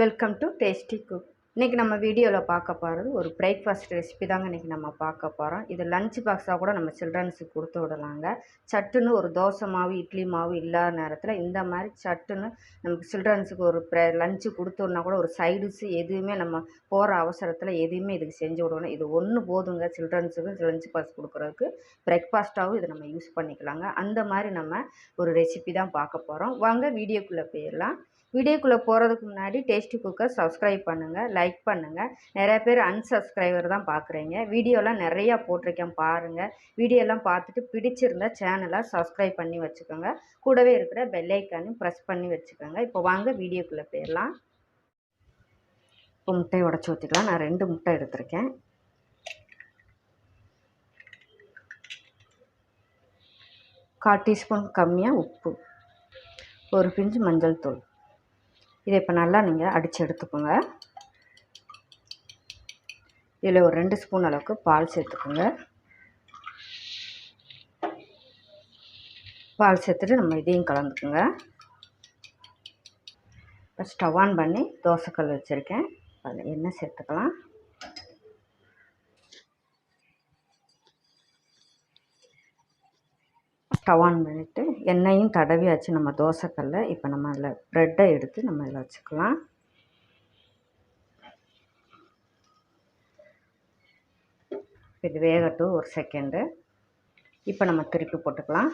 Welcome to tasty cook இன்றைக்கி நம்ம வீடியோவில் பார்க்க போகிறது ஒரு பிரேக்ஃபாஸ்ட் ரெசிபி தாங்க இன்றைக்கி நம்ம பார்க்க போகிறோம் இது லஞ்ச் பாக்ஸாக கூட நம்ம சில்ட்ரன்ஸுக்கு கொடுத்து விடலாங்க. சட்டுன்னு ஒரு தோசை மாவு இட்லி மாவு இல்லாத நேரத்தில் இந்த மாதிரி சட்டுன்னு நமக்கு சில்ட்ரன்ஸுக்கு ஒரு ப்ரே லஞ்சு கொடுத்தோன்னா கூட ஒரு சைடிஸு எதுவுமே நம்ம போகிற அவசரத்தில் எதுவுமே இதுக்கு செஞ்சு விடணும். இது ஒன்று போதுங்க சில்ட்ரன்ஸுக்கு லஞ்ச் பாக்ஸ் கொடுக்குறதுக்கு. பிரேக்ஃபாஸ்ட்டாகவும் இதை நம்ம யூஸ் பண்ணிக்கலாங்க. அந்த மாதிரி நம்ம ஒரு ரெசிபி தான் பார்க்க போகிறோம் வாங்க வீடியோக்குள்ளே போயிடலாம். வீடியோக்குள்ளே போகிறதுக்கு முன்னாடி டேஸ்டி குக்கர் சப்ஸ்கிரைப் பண்ணுங்கள் லைக் பண்ணுங்கள் நிறைய பேர் அன்சப்ஸ்கிரைபர் தான் பார்க்குறீங்க வீடியோலாம் நிறையா போட்டிருக்கேன் பாருங்கள் வீடியோலாம் பார்த்துட்டு பிடிச்சிருந்தா சேனலை சப்ஸ்கிரைப் பண்ணி வச்சுக்கோங்க. கூடவே இருக்கிற பெல்லைக்கானையும் ப்ரெஸ் பண்ணி வச்சுக்கோங்க. இப்போ வாங்க வீடியோக்குள்ளே போயிடலாம். இப்போ முட்டையை உடச்சி ஊற்றிக்கலாம் நான் ரெண்டு முட்டை எடுத்திருக்கேன். கால் டீஸ்பூன் கம்மியாக உப்பு. ஒரு பிஞ்சு மஞ்சள் தூள். இதை இப்போ நல்லா நீங்கள் அடித்து எடுத்துக்கோங்க. இதில் ஒரு ரெண்டு ஸ்பூன் அளவுக்கு பால் சேர்த்துக்கோங்க. பால் சேர்த்துட்டு நம்ம இதையும் கலந்துக்குங்க. இப்போ ஸ்டவ் ஆன் பண்ணி தோசைக்கல் வச்சுருக்கேன். அதில் எண்ணெய் சேர்த்துக்கலாம். ஸ்டவ் ஆன் பண்ணிவிட்டு எண்ணெயும் தடவியாச்சு நம்ம தோசைக்கல்ல இப்போ நம்ம அதில் ப்ரெட்டை எடுத்து நம்ம இதில் வச்சுக்கலாம். இது வேகட்டும் ஒரு செகண்டு இப்போ நம்ம திருப்பி போட்டுக்கலாம்.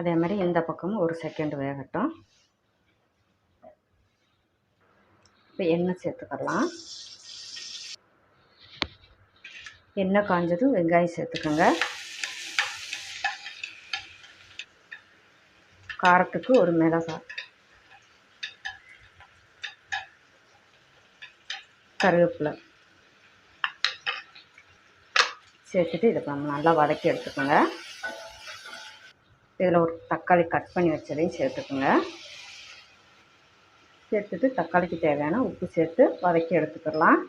அதே மாதிரி இந்த பக்கமும் ஒரு செகண்ட் வேகட்டும். இப்போ எண்ணெய் சேர்த்துக்கலாம். எண்ணெய் காஞ்சதும் வெங்காயம் சேர்த்துக்கோங்க. காரத்துக்கு ஒரு மிளகாய் கருவேப்பிலை. சேர்த்துட்டு இதை நம்ம நல்லா வதக்கி எடுத்துக்கோங்க. இதில் ஒரு தக்காளி கட் பண்ணி வச்சதையும் சேர்த்துக்கோங்க. சேர்த்துட்டு தக்காளிக்கு தேவையான உப்பு சேர்த்து வதக்கி எடுத்துக்கலாம்.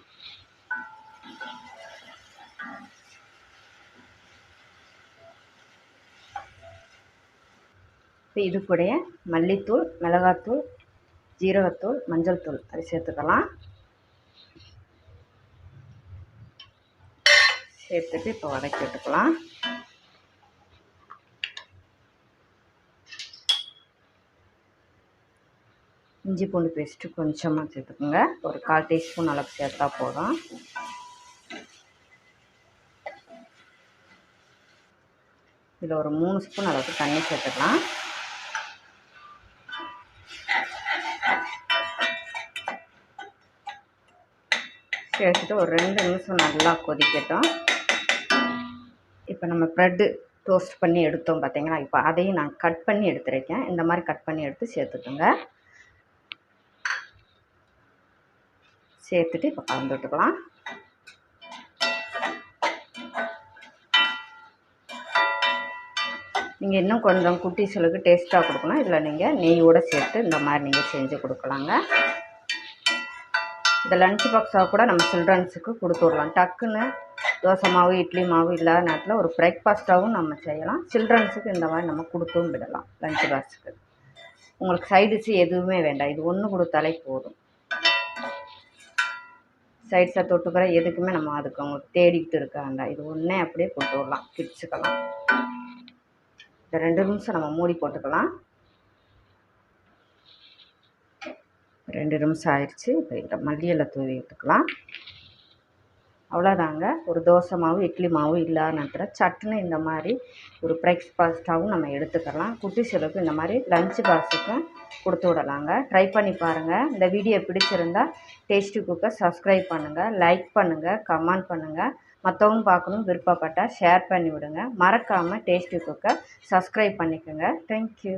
இப்போ இது கூட மல்லித்தூள் மிளகாத்தூள் ஜீரகத்தூள் மஞ்சள் தூள் அது சேர்த்துக்கலாம். சேர்த்துட்டு இப்போ வதக்கி எடுத்துக்கலாம். இஞ்சி பூண்டு பேஸ்ட்டு கொஞ்சமாக சேர்த்துக்கோங்க. ஒரு கால் டீஸ்பூன் அளவுக்கு சேர்த்தா போதும். இதில் ஒரு மூணு ஸ்பூன் அளவுக்கு தண்ணி சேர்த்துக்கலாம். சேர்த்துட்டு ஒரு ரெண்டு நிமிஷம் நல்லா கொதிக்கட்டும். இப்போ நம்ம ப்ரெட்டு டோஸ்ட் பண்ணி எடுத்தோம் பார்த்தீங்கன்னா இப்போ அதையும் நான் கட் பண்ணி எடுத்துருக்கேன். இந்த மாதிரி கட் பண்ணி எடுத்து சேர்த்துக்கோங்க. சேர்த்துட்டு இப்போ கலந்து விட்டுக்கலாம். நீங்கள் இன்னும் கொஞ்சம் குட்டீஸ்களுக்கு டேஸ்ட்டாக கொடுக்கணும். இதில் நீங்கள் நெய்யோடு சேர்த்து இந்த மாதிரி நீங்கள் செஞ்சு கொடுக்கலாங்க. இந்த லஞ்ச் பாக்ஸாக கூட நம்ம சில்ட்ரன்ஸுக்கு கொடுத்து விடலாம். டக்குன்னு தோசை மாவு இட்லி மாவு இல்லாத நேரத்தில் ஒரு பிரேக்ஃபாஸ்ட்டாகவும் நம்ம செய்யலாம். சில்ட்ரன்ஸுக்கு இந்த மாதிரி நம்ம கொடுத்தும் விடலாம் லஞ்ச் பாக்ஸுக்கு உங்களுக்கு சைடிஷ் எதுவுமே வேண்டாம். இது ஒன்று கொடுத்தாலே போதும். சைட்ஸில் தொட்டுக்கிற எதுக்குமே நம்ம அதுக்கு அவங்க தேடிக்கிட்டு இருக்காங்க. இது ஒன்றே அப்படியே போட்டு விடலாம் கிட்ஸுக்கெல்லாம் இந்த ரெண்டு நிமிஷம் நம்ம மூடி போட்டுக்கலாம். ரெண்டு நிமிஷம் ஆயிடுச்சு இப்போ இதில் மல்லியில் தூவி விட்டுக்கலாம் அவ்வளோதாங்க ஒரு தோசை மாவு இட்லி மாவு இல்லாத சட்னி இந்த மாதிரி ஒரு பிரேக்ஃபாஸ்ட்டாகவும் நம்ம எடுத்துக்கலாம். குட்டி சிலுக்கு இந்த மாதிரி லஞ்ச் பாக்ஸுக்கும் கொடுத்து விடலாங்க. ட்ரை பண்ணி பாருங்கள் இந்த வீடியோ பிடிச்சிருந்தா டேஸ்டி குக்கை சப்ஸ்கிரைப் பண்ணுங்கள் லைக் பண்ணுங்கள் கமெண்ட் பண்ணுங்கள் மற்றவங்க பார்க்கணும் விருப்பப்பட்டால் ஷேர் பண்ணி விடுங்க. மறக்காமல் டேஸ்டி குக்கை சப்ஸ்கிரைப் பண்ணிக்கோங்க. Thank you